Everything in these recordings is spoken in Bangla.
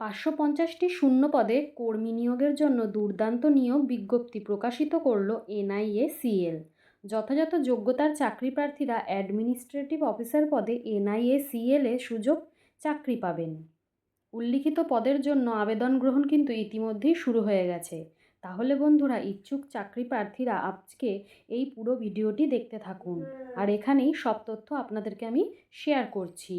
পাঁচশো পঞ্চাশটি শূন্য পদে কর্মী নিয়োগের জন্য দুর্দান্ত নিয়োগ বিজ্ঞপ্তি প্রকাশিত করল এনআইএ সিএল যথাযথ যোগ্যতার চাকরি প্রার্থীরা অ্যাডমিনিস্ট্রেটিভ অফিসার পদে এনআইএ সিএলে সুযোগ চাকরি পাবেন। উল্লিখিত পদের জন্য আবেদন গ্রহণ কিন্তু ইতিমধ্যেই শুরু হয়ে গেছে। তাহলে বন্ধুরা, ইচ্ছুক চাকরি প্রার্থীরা আজকে এই পুরো ভিডিওটি দেখতে থাকুন। আর এখানেই সব তথ্য আপনাদেরকে আমি শেয়ার করছি।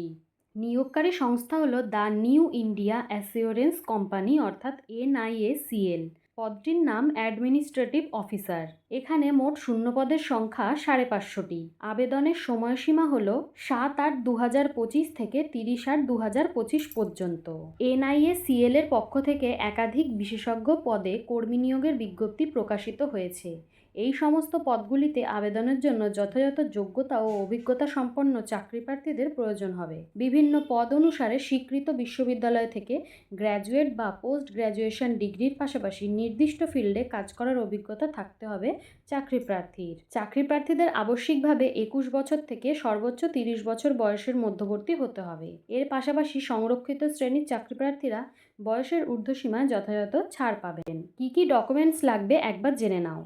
নিয়োগকারী সংস্থা হলো the New India Assurance company, অর্থাৎ এনআইএসিএল। পদটির নাম অ্যাডমিনিস্ট্রেটিভ অফিসার। এখানে মোট শূন্য পদের সংখ্যা সাড়ে পাঁচশোটি। আবেদনের সময়সীমা হল সাত আট দু হাজার পঁচিশ থেকে তিরিশ আট দু হাজার পঁচিশ পর্যন্ত। এনআইএসিএল এর পক্ষ থেকে একাধিক বিশেষজ্ঞ পদে কর্মী নিয়োগের বিজ্ঞপ্তি প্রকাশিত হয়েছে। এই সমস্ত পদগুলিতে আবেদনের জন্য যথাযথ যোগ্যতা ও অভিজ্ঞতা সম্পন্ন চাকরি প্রার্থীদের প্রয়োজন হবে। বিভিন্ন পদ অনুসারে স্বীকৃত বিশ্ববিদ্যালয় থেকে গ্র্যাজুয়েট বা পোস্ট গ্র্যাজুয়েশন ডিগ্রির পাশাপাশি নির্দিষ্ট ফিল্ডে কাজ করার অভিজ্ঞতা থাকতে হবে চাকরি প্রার্থীর চাকরি প্রার্থীদের আবশ্যিকভাবে একুশ বছর থেকে সর্বোচ্চ তিরিশ বছর বয়সের মধ্যবর্তী হতে হবে। এর পাশাপাশি সংরক্ষিত শ্রেণির চাকরি প্রার্থীরা বয়সের ঊর্ধ্বসীমা যথাযথ ছাড় পাবেন। কি কি ডকুমেন্টস লাগবে একবার জেনে নাও।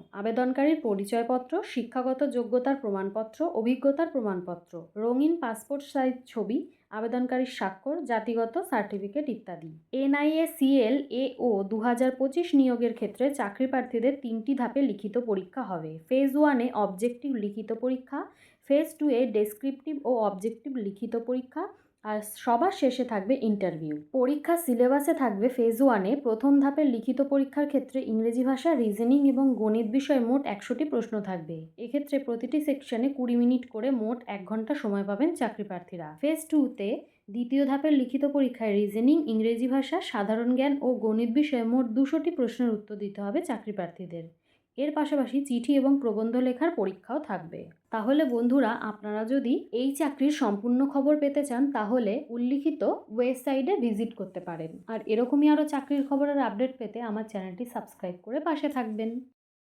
আবেদনকারীর পরিচয়পত্র, শিক্ষাগত যোগ্যতার প্রমাণপত্র, অভিজ্ঞতার প্রমাণপত্র, রঙিন পাসপোর্ট সাইজ ছবি, আবেদনকারীর স্বাক্ষর, জাতিগত সার্টিফিকেট ইত্যাদি। এনআইএসিএল এ ও দু হাজার পঁচিশ নিয়োগের ক্ষেত্রে চাকরি প্রার্থীদের তিনটি ধাপে লিখিত পরীক্ষা হবে। ফেজ ওয়ানে অবজেক্টিভ লিখিত পরীক্ষা, ফেজ টু এ ডেসক্রিপটিভ ও অবজেক্টিভ লিখিত পরীক্ষা আর সবার শেষে থাকবে ইন্টারভিউ পরীক্ষার সিলেবাসে থাকবে ফেজ ওয়ানে প্রথম ধাপের লিখিত পরীক্ষার ক্ষেত্রে ইংরেজি ভাষা রিজনিং এবং গণিত বিষয়ে মোট একশোটি প্রশ্ন থাকবে। এক্ষেত্রে প্রতিটি সেকশনে কুড়ি মিনিট করে মোট এক ঘণ্টা সময় পাবেন চাকরি প্রার্থীরা। ফেজ টুতে দ্বিতীয় ধাপের লিখিত পরীক্ষায় রিজনিং ইংরেজি ভাষা, সাধারণ জ্ঞান ও গণিত বিষয়ে মোট দুশোটি প্রশ্নের উত্তর দিতে হবে চাকরি প্রার্থীদের। এর পাশাপাশি চিঠি এবং প্রবন্ধ লেখার পরীক্ষাও থাকবে। তাহলে বন্ধুরা, আপনারা যদি এই চাকরির সম্পূর্ণ খবর পেতে চান, তাহলে উল্লিখিত ওয়েবসাইটে ভিজিট করতে পারেন। আর এরকমই আরও চাকরির খবরের আপডেট পেতে আমার চ্যানেলটি সাবস্ক্রাইব করে পাশে থাকবেন।